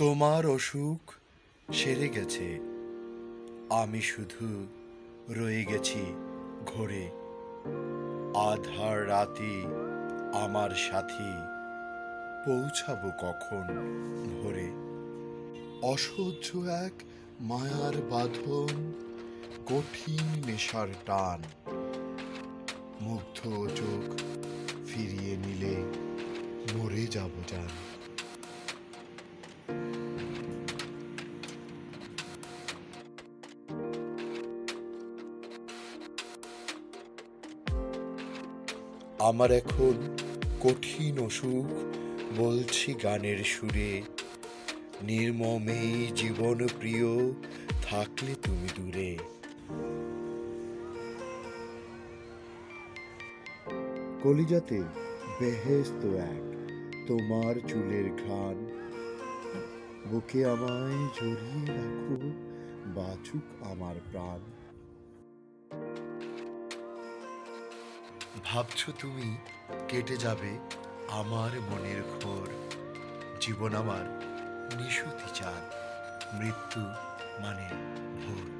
তোমার অসুখ সেরে গেছে। আমি শুধু রয়ে গেছি ঘোরে। আধার রাতে আমার সাথী পৌঁছাবো কখন ভোরে। অসহ্য এক মায়ার বাঁধন, কঠিন নেশার টান। মুগ্ধ চোখ ফিরিয়ে নিলে মরে যাব জান। আমার এখন কঠিন অসুখ, বলছি গানের সুরে। নির্মমে জীবন প্রিয়, থাকলে তুমি দূরে। কলিজাতে বেহেস্ত এক, তোমার চুলের ঘ্রাণ। বুকে আমায় জড়িয়ে রাখো, বাচুক আমার প্রাণ। ভাবছ তুমি? কেটে যাবে আমার মনের ঘোর। জীবন আমার নিশুতি চাঁদ মৃত্যু মানে ভোর।